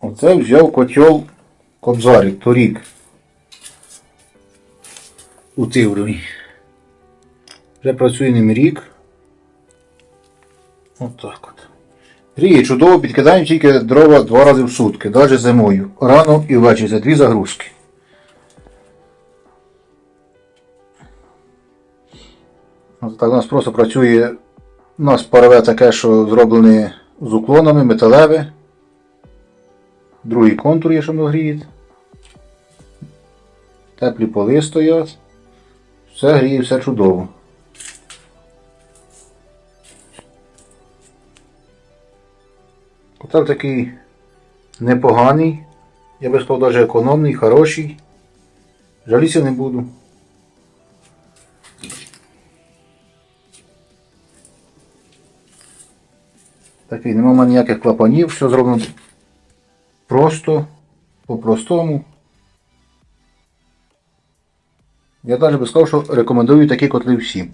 Оце взяв котел Кобзарик торік. У Тиврові. Вже працює ним рік. Отак от. Гріє чудово, підкидаємо тільки дрова два рази в сутки, навіть зимою. Рано і ввечері. Це дві загрузки. От так у нас просто працює. У нас парове таке, що зроблене з уклонами, металеве. Другий контур є, гріє. Теплі поли стоять. Все гріє, все чудово. Котел такий непоганий. Я би сказав, навіть економний, хороший. Жалітися не буду. Такий, нема ніяких клапанів, все зроблено просто, по-простому. Я навіть би сказав, що рекомендую такі котли всім.